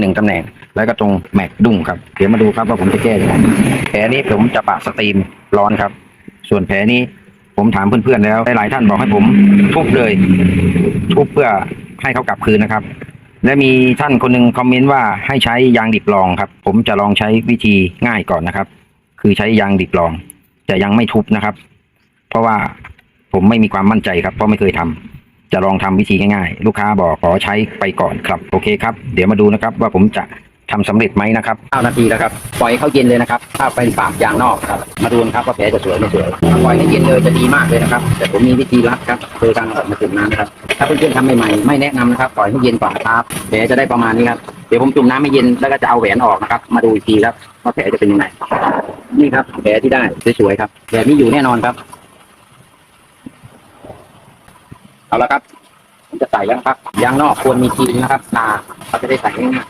หนึ่งตำแหน่ง แล้วก็ตรงแม็กดุ้งครับ เดี๋ยวมาดูครับว่าผมจะแก้ยังไงแผลนี้ผมจะปะสตรีมร้อนครับ ส่วนแผลนี้ผมถามเพื่อนๆแล้วหลายท่านบอกให้ผมทุบเลย ทุบเพื่อให้เขากลับคืนนะครับ และมีท่านคนหนึ่งคอมเมนต์ว่าให้ใช้ยางดิบรองครับ ผมจะลองใช้วิธีง่ายก่อนนะครับ คือใช้ยางดิบรอง แต่ยังไม่ทุบนะครับ เพราะว่าผมไม่มีความมั่นใจครับ เพราะไม่เคยทำ จะลองทำวิธีง่ายๆ ลูกค้าบอกขอใช้ไปก่อนครับ โอเคครับ เดี๋ยวมาดูนะครับว่าผมจะทำสำเร็จไหมนะครับ9นาทีแล้วครับ ปล่อยให้เขาเย็นเลยนะครับ ถ้าเป็นปากอย่างนอกครับ มาดูนะครับว่าแผลจะสวยไม่สวยถ้าปล่อยให้เย็นเลยจะดีมากเลยนะครับ แต่ผมมีวิธีลัดครับคือการเอามาจุ่มน้ำนะครับ ถ้าเพื่อนๆทำใหม่ๆไม่แนะนำนะครับ ปล่อยให้เย็นก่อนนะครับ แผลจะได้ประมาณนี้ครับ เดี๋ยวผมจุ่มน้ำให้เย็นแล้วก็จะเอาแหวนออกนะครับ มาดูอีกทีครับว่าแผลจะเป็นยังไง นี่ครับแผลที่ได้สวยๆครับแผลนี้อยู่แน่นอนครับ เอาละครับผมจะใส่แล้วนะครับยางนอกควรมีทีนะครับตาเขาจะได้ใส่ง่าย